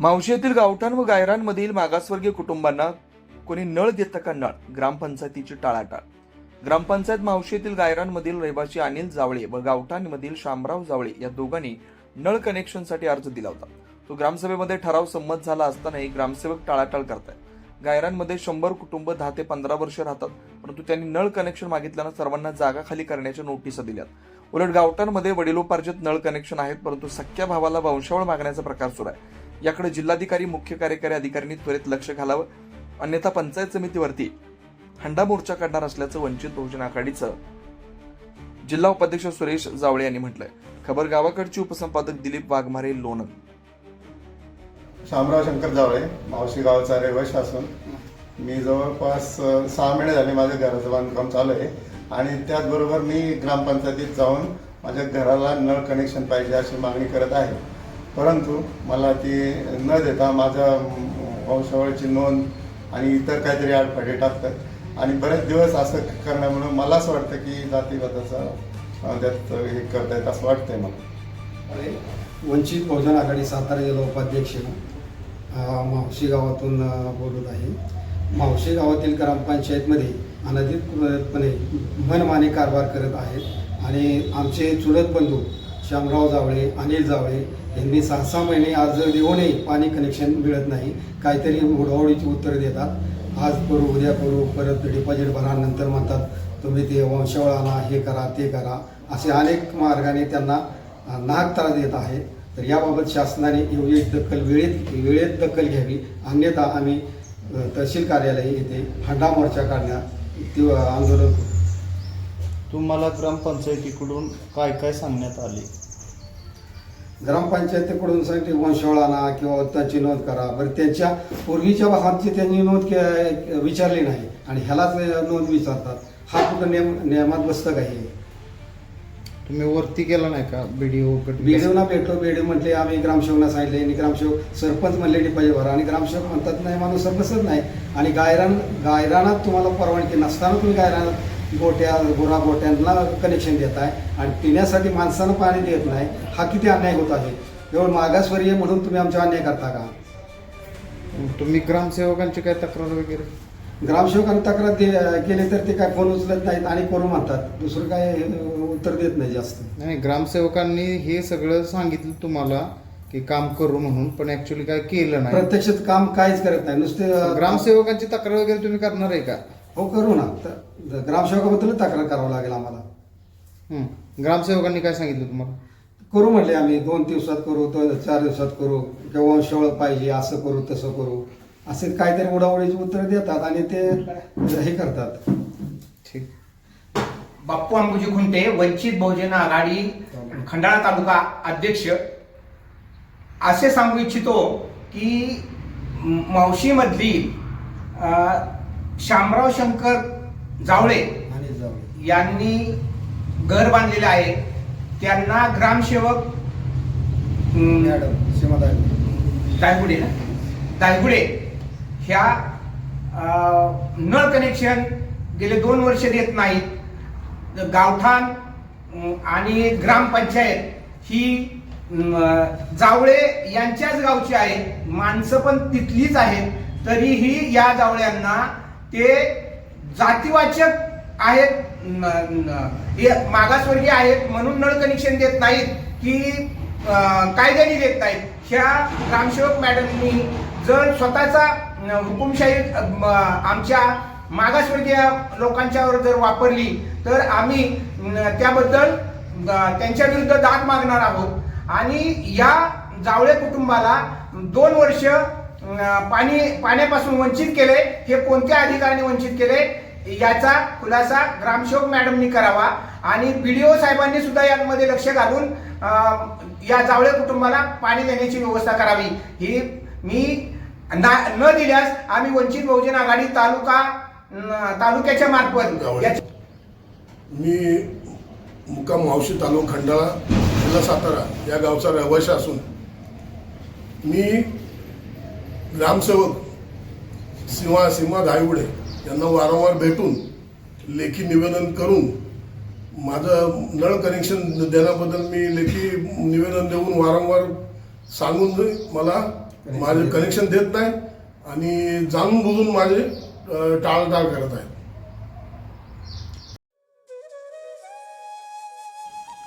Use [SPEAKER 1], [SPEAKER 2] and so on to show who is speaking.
[SPEAKER 1] मावशीतील गावठाण व गायरांमधील मागासवर्गीय कुटुंबांना कोणी नळ देतं का नळ? ग्रामपंचायतीची टाळाटाळ. ग्रामपंचायत मावशीतील गायरांमधील रहिवासी अनिल जावळे व गावठाणमधील शामराव जावळे या दोघांनी नळ कनेक्शनसाठी अर्ज दिला होता. तो ग्रामसभेमध्ये ठराव संमत झाला असतानाही ग्रामसेवक टाळाटाळ करतायत. गायरांमध्ये शंभर कुटुंब दहा ते पंधरा वर्ष राहतात परंतु त्यांनी नळ कनेक्शन मागितल्यानं सर्वांना जागा खाली करण्याच्या नोटिसा दिल्यात. उलट गावठाणमध्ये वडिलोपार्जित नळ कनेक्शन आहेत परंतु सख्या भावाला वंशावळ मागण्याचा प्रकार सुरू आहे. याकडे जिल्हाधिकारी मुख्य कार्यकारी अधिकाऱ्यांनी त्वरित लक्ष घालावं. अन्यथा पंचायत समितीवरती हंडा मोर्चा काढणार असल्याचं वंचित बहुजन आघाडीचं जिल्हा उपाध्यक्ष सुरेश जावळे यांनी म्हटलंय. खबर गावाकडचे उपसंपादक दिलीप वाघमारे लोणंद.
[SPEAKER 2] शामराव शंकर जावळे मावशी गावचा रहिवाशी असून मी जवळपास सहा महिने झाले माझ्या घराचं बांधकाम चालू आहे आणि त्याचबरोबर मी ग्रामपंचायतीत जाऊन माझ्या घराला नळ कनेक्शन पाहिजे अशी मागणी करत आहे. परंतु मला ती न देता माझ्या वंशावळीची नोंद आणि इतर काहीतरी आडफाटे टाकतात. आणि बरेच दिवस असं करण्यामुळे मला असं वाटतं की जातीवादाचा त्यात हे करतायत असं वाटतंय मला.
[SPEAKER 3] आणि वंचित बहुजन आघाडी सातारा जिल्हा उपाध्यक्ष मावशी गावातून बोलत आहे. मावशी गावातील ग्रामपंचायतमध्ये अनधिकृतपणे मनमाने कारभार करत आहेत. आणि आमचे चुलत बंधू श्यामराव जावळे अनिल जावळे यांनी सहा सहा महिने आज देऊनही पाणी कनेक्शन मिळत नाही. काहीतरी उडवडीची उत्तरं देतात. आज करू उद्या करू परत डिपॉझिट भरा नंतर म्हणतात तुम्ही ते वंशावळ आणा हे करा ते करा. असे अनेक मार्गाने त्यांना अ, नाहक त्रास देत आहेत. तर याबाबत शासनाने योग्य दखल वेळेत वेळेत दखल घ्यावी. अन्यथा आम्ही तहसील कार्यालय येथे हंडा मोर्चा काढण्यात तीव्र आंदोलन
[SPEAKER 4] तुम्हाला ग्रामपंचायतीकडून काय काय सांगण्यात आले?
[SPEAKER 3] ग्रामपंचायतीकडून सांगते वंशावळ आणा किंवा त्याची नोंद करा. बरं त्यांच्या पूर्वीच्या भागाची त्यांनी नोंद के विचारली नाही आणि ह्यालाच नोंद विचारतात. हा कुठं नियम नियमात बसतं काही
[SPEAKER 4] तुम्ही वरती गेला नाही का? बीडीओ
[SPEAKER 3] बीडीओना भेटलो. बीडीओ म्हटले आम्ही ग्रामसेवकला सांगितले. आणि ग्रामसेवक सरपंच म्हणले डिपाजिट भरा. आणि ग्रामसेवक म्हणतात नाही माणूस बसत नाही. आणि गायरान गायरानात तुम्हाला परवानगी नसताना तुम्ही गायरानात गोट्या गुरा गोट्यांना कनेक्शन देत आहे. आणि पिण्यासाठी माणसानं पाणी देत नाही. हा किती अन्याय होत आहे. केवळ मागासवर्गीय म्हणून तुम्ही आमचा अन्याय करता का?
[SPEAKER 4] तुम्ही ग्रामसेवकांची काय तक्रार वगैरे?
[SPEAKER 3] ग्रामसेवकांनी तक्रार दे केली तर ते काय फोन उचलत नाहीत आणि करू म्हणतात? दुसरं काय उत्तर देत नाही जास्त.
[SPEAKER 4] नाही ग्रामसेवकांनी हे सगळं सांगितलं तुम्हाला की काम करू म्हणून पण ऍक्च्युली काय केलं नाही.
[SPEAKER 3] प्रत्यक्षात काम काहीच करत नाही. नुसते
[SPEAKER 4] ग्रामसेवकांची तक्रार वगैरे तुम्ही करणार आहे का?
[SPEAKER 3] हो करू ना. तर ग्रामसेवकाबद्दल तक्रार करावं लागेल आम्हाला.
[SPEAKER 4] हं. ग्रामसेवकांनी काय सांगितलं तुम्हाला?
[SPEAKER 3] करू म्हटले आम्ही दोन दिवसात करू दोन चार दिवसात करू किंवा वंशावळ पाहिजे असं करू तसं करू. असे काहीतरी उडावडीची उत्तर देतात आणि ते हे करतात.
[SPEAKER 4] ठीक.
[SPEAKER 5] बाप्पू अंबुजी खुंटे वंचित बहुजन आघाडी खंडाळा तालुका अध्यक्ष. असे सांगू इच्छितो की म- मावशीमधली अ, शामराव शंकर जावळे यांनी घर बांधलेले आहे. त्यांना ग्रामसेवक दायगुडे ना? दायगुडे ह्या नळ कनेक्शन गेले दोन वर्ष देत नाहीत. गावठाण आणि ग्रामपंचायत ही जावळे यांच्याच गावची आहे. माणसं पण तिथलीच आहेत. तरीही या जावळ्यांना ते जातीवाचक आहेत हे मागासवर्गीय आहेत म्हणून नळ कनेक्शन देत नाहीत की कायद्याने देत नाहीत. ह्या ग्रामसेवक मॅडमनी जर स्वतःचा हुकुमशाही आमच्या मागासवर्गीय लोकांच्यावर जर वापरली तर आम्ही त्याबद्दल त्यांच्या विरुद्ध दाद मागणार आहोत. आणि या जावळे कुटुंबाला दोन वर्ष पाणी पाण्यापासून वंचित केले. हे कोणत्या अधिकाऱ्याने वंचित केले? याचा खुलासा ग्रामसेवक मॅडमनी करावा आणि बीडीओ साहेबांनी सुद्धा यामध्ये लक्ष घालून या जावळे कुटुंबाला पाणी देण्याची व्यवस्था करावी. ही मी ना- न दिल्यास आम्ही वंचित बहुजन आघाडी तालुका तालुक्याच्या मार्फत
[SPEAKER 6] मी मुक्काम मावशी तालुका खंडाळा जिल्हा सातारा या गावचा रहिवासी असून मी ग्रामसेवक सीमा सीमा धायगुडे यांना वारंवार भेटून लेखी निवेदन करून माझं नळ कनेक्शन देण्याबद्दल मी लेखी निवेदन देऊन वारंवार सांगून मला माझे कनेक्शन देत नाही आणि जाणून बुजून माझे टाळाटाळ करत आहेत.